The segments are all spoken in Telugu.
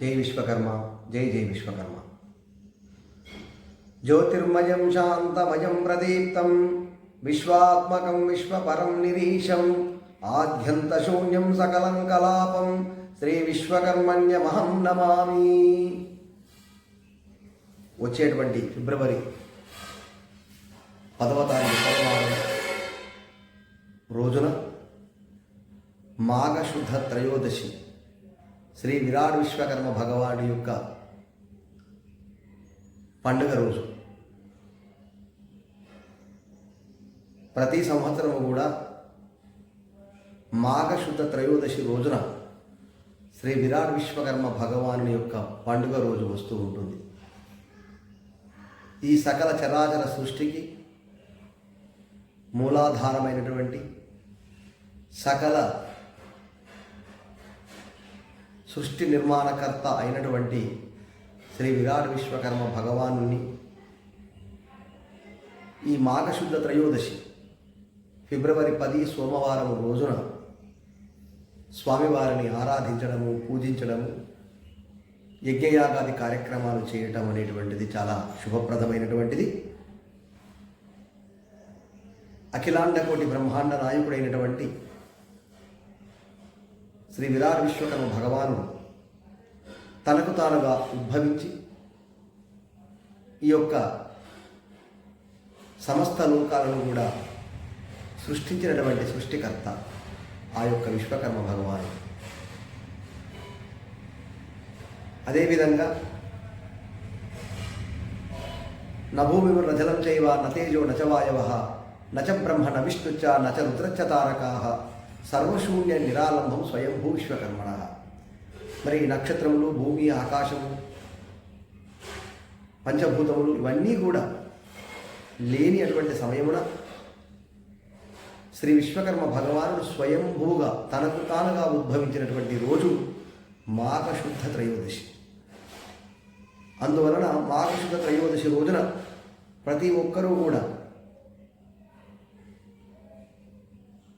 జై విశ్వకర్మ జై జై విశ్వకర్మ. జ్యోతిర్మయం శాంతమయం ప్రదీప్తం విశ్వాత్మకం విశ్వపరం నిరీశం ఆద్యంతశూన్యం సకలం కలాపం శ్రీ విశ్వకర్మణ్యమహం నమామి. వచ్చేటువంటి ఫిబ్రవరి పదవ తారీఖు సోమవారం రోజున మాఘశుద్ధ త్రయోదశి. శ్రీ విరాట్ విశ్వకర్మ భగవానుడి యొక్క పండుగ రోజు. ప్రతి సంవత్సరం కూడా మాఘశుద్ధ త్రయోదశి రోజున శ్రీ విరాట్ విశ్వకర్మ భగవాను యొక్క పండుగ రోజు వస్తూ ఉంటుంది. ఈ సకల చరాచర సృష్టికి మూలాధారమైనటువంటి సకల సృష్టి నిర్మాణకర్త అయినటువంటి శ్రీ విరాట్ విశ్వకర్మ భగవాను ఈ మాఘశుద్ధ త్రయోదశి ఫిబ్రవరి పది సోమవారం రోజున స్వామివారిని ఆరాధించడము పూజించడము యజ్ఞయాగాది కార్యక్రమాలు చేయటం అనేటువంటిది చాలా శుభప్రదమైనటువంటిది. అఖిలాండకోటి బ్రహ్మాండ నాయకుడైనటువంటి శ్రీ విరాట్ విశ్వకర్మ భగవాను తనకు తానుగా ఉద్భవించి ఈ యొక్క సమస్త లోకాలను కూడా సృష్టించినటువంటి సృష్టికర్త ఆ యొక్క విశ్వకర్మ భగవాను. అదేవిధంగా నభూమి నజలం చైవ నతేజో నచవాయవ నచ బ్రహ్మ న విష్ణుచ నచ రుద్రచ్చ తారకా. సర్వశూన్య నిరాలంభం స్వయంభూ విశ్వకర్మణ మరి నక్షత్రములు భూమి ఆకాశము పంచభూతములు ఇవన్నీ కూడా లేని అటువంటి సమయమున శ్రీ విశ్వకర్మ భగవానుడు స్వయంభూగా తనకు తానుగా ఉద్భవించినటువంటి రోజు మాఘశుద్ధ త్రయోదశి. అందువలన మాఘశుద్ధ త్రయోదశి రోజున ప్రతి ఒక్కరూ కూడా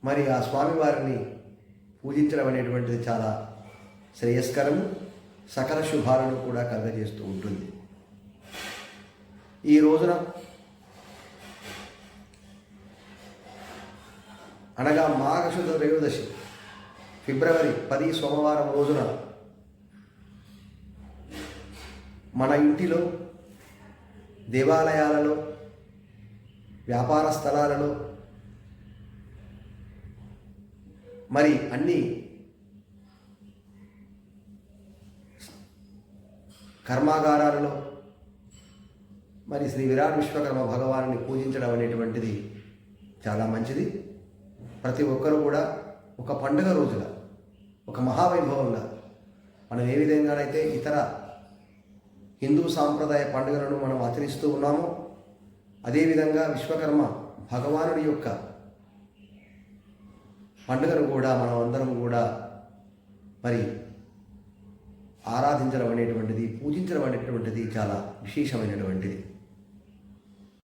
మరి ఆ స్వామివారిని పూజించడం అనేటువంటిది చాలా శ్రేయస్కరము సకల శుభాలను కూడా కలగజేస్తూ ఉంటుంది. ఈ రోజున అనగా మాఘశుద్ధ త్రయోదశి ఫిబ్రవరి పది సోమవారం రోజున మన ఇంటిలో దేవాలయాలలో వ్యాపార స్థలాలలో మరి అన్ని కర్మాగారాలలో మరి శ్రీ విరాట్ విశ్వకర్మ భగవాను పూజించడం అనేటువంటిది చాలా మంచిది. ప్రతి ఒక్కరూ కూడా ఒక పండుగ రోజున ఒక మహావైభవంగా మనం ఏ విధంగానైతే ఇతర హిందూ సాంప్రదాయ పండుగలను మనం ఆచరిస్తూ ఉన్నామో అదేవిధంగా విశ్వకర్మ భగవానుడి యొక్క పండుగను కూడా మనం అందరం కూడా మరి ఆరాధించడం అనేటువంటిది పూజించడం అనేటువంటిది చాలా విశేషమైనటువంటిది.